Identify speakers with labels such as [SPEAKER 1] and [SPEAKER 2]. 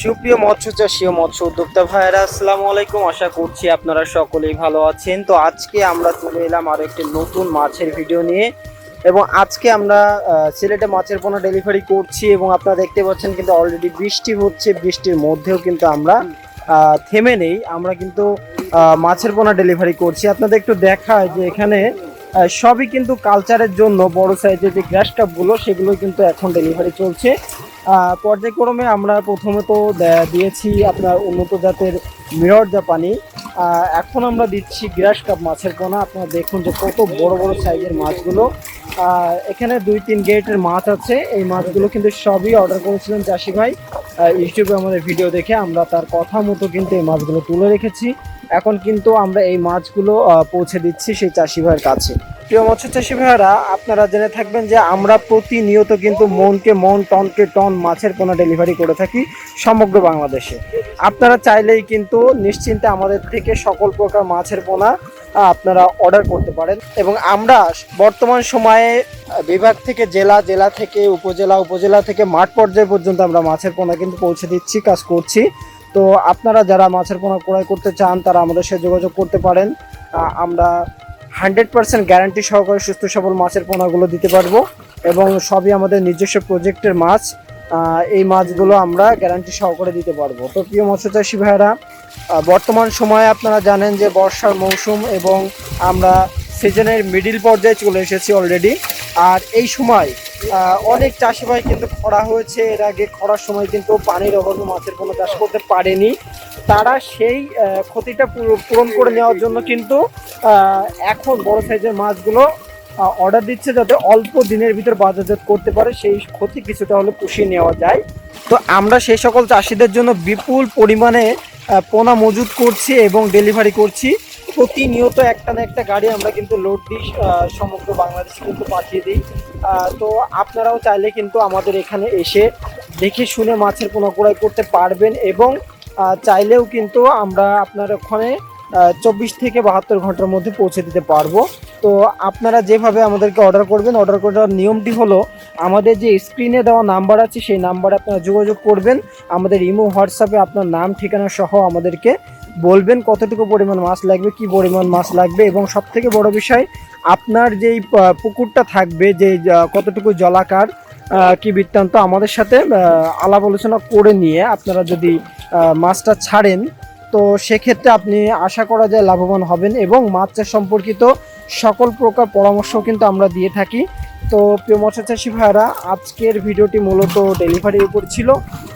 [SPEAKER 1] সুপ্রিয় মৎস্য চাষী ও মৎস্য উদ্যোক্তা ভাইয়েরা, আসসালামু আলাইকুম। আশা করছি আপনারা সকলেই ভালো আছেন। তো আজকে আমরা চলে এলাম আরও একটি নতুন মাছের ভিডিও নিয়ে এবং আজকে আমরা সিলেটে মাছের পোনা ডেলিভারি করছি এবং আপনারা দেখতে পাচ্ছেন কিন্তু অলরেডি বৃষ্টি হচ্ছে, বৃষ্টির মধ্যেও কিন্তু আমরা থেমে নেই। আমরা কিন্তু মাছের পোনা ডেলিভারি করছি। আপনাদের একটু দেখায় যে এখানে সবই কিন্তু কালচারের জন্য বড় সাইজের যে গ্যাস কাপগুলো সেগুলো কিন্তু এখন ডেলিভারি চলছে। পর্যায়ক্রমে আমরা প্রথমে তো দিয়েছি আপনার উন্নত জাতের মিরর জাপানি এখন আমরা দিচ্ছি গ্রাস কাপ মাছের পোনা আপনারা দেখুন যে কত বড় বড় সাইজের মাছগুলো। এখানে দুই তিন গেটের মাছ আছে। এই মাছগুলো কিন্তু সবই অর্ডার করেছিলেন চাষি ভাই। ইউটিউবে আমাদের ভিডিও দেখে আমরা তার কথা মতো কিন্তু এই মাছগুলো তুলে রেখেছি। এখন কিন্তু আমরা এই মাছগুলো পৌঁছে দিচ্ছি সেই চাষি ভাইয়ের কাছে। প্রিয় মৎস্য চাষি ভাইয়েরা, আপনারা জেনে থাকবেন যে আমরা প্রতিনিয়ত কিন্তু মনকে মন, টনকে টন মাছের পোনা ডেলিভারি করে থাকি সমগ্র বাংলাদেশে। আপনারা চাইলেই কিন্তু নিশ্চিন্তে আমাদের থেকে সকল প্রকার মাছের পোনা আপনারা অর্ডার করতে পারেন। এবং আমরা বর্তমান সময়ে বিভাগ থেকে জেলা জেলা থেকে উপজেলা উপজেলা থেকে মাঠ পর্যায় পর্যন্ত আমরা মাছের পোনা কিন্তু পৌঁছে দিচ্ছি, কাজ করছি। তো আপনারা যারা মাছের পোনা ক্রয় করতে চান তারা আমাদের সাথে যোগাযোগ করতে পারেন। আমরা হান্ড্রেড পার্সেন্ট গ্যারান্টি সহকারে সুস্থ সবল মাছের পোনাগুলো দিতে পারব এবং সবই আমাদের নিজস্ব প্রজেক্টের মাছ। এই মাছগুলো আমরা গ্যারান্টি সহকারে দিতে পারব। তো প্রিয় মৎস্যচাষী ভাইয়েরা আহ, বর্তমান সময়ে আপনারা জানেন যে বর্ষার মৌসুম এবং আমরা সিজনের মিডিল পর্যায়ে চলে এসেছি অলরেডি। আর এই সময় অনেক চাষি ভাই কিন্তু খরা হয়েছে। এর আগে খরার সময় কিন্তু পানির অভাবে মাছের কোনো চাষ করতে পারেনি। তারা সেই ক্ষতিটা পূরণ করে নেওয়ার জন্য কিন্তু এখন বড় সাইজের মাছগুলো অর্ডার দিচ্ছে যাতে অল্প দিনের ভিতর বাজারজাত করতে পারে। সেই ক্ষতি কিছুটা হলে পুষিয়ে নেওয়া যায়। তো আমরা সেই সকল চাষিদের জন্য বিপুল পরিমাণে পোনা মজুত করছি এবং ডেলিভারি করছি। প্রতিনিয়ত একটা না একটা গাড়ি আমরা কিন্তু লোড দিই সমগ্র বাংলাদেশে কিন্তু পাঠিয়ে দিই। তো আপনারাও চাইলে কিন্তু আমাদের এখানে এসে দেখে শুনে মাছের পোনা করতে পারবেন এবং চাইলেও কিন্তু আমরা আপনার ওখানে চব্বিশ থেকে বাহাত্তর ঘণ্টার মধ্যে পৌঁছে দিতে পারব। তো আপনারা যেভাবে আমাদেরকে অর্ডার করবেন অর্ডার করার নিয়মটি হলো আমাদের যে স্ক্রিনে দেওয়া নাম্বার আছে, সেই নাম্বারে আপনারা যোগাযোগ করবেন। আমাদের ইমো হোয়াটসঅ্যাপে আপনার নাম, ঠিকানা সহ আমাদেরকে বলবেন কতটুকু পরিমাণ মাছ লাগবে, কি পরিমাণ মাছ লাগবে এবং সব থেকে বড় বিষয়, আপনার যেই পুকুরটা থাকবে, যে কতটুকু জলাকার কি বৃত্তান্ত আমাদের সাথে আলাপ আলোচনা করে নিয়ে আপনারা যদি মাছটা ছাড়েন, তো সেক্ষেত্রে আপনি আশা করা যায় লাভবান হবেন এবং মাছ চাষ সম্পর্কিত সকল প্রকার পরামর্শ কিন্তু আমরা দিয়ে থাকি। তো প্রিয় মৎস্য চাষী ভাইরা আজকের ভিডিওটি মূলত ডেলিভারির উপর ছিল।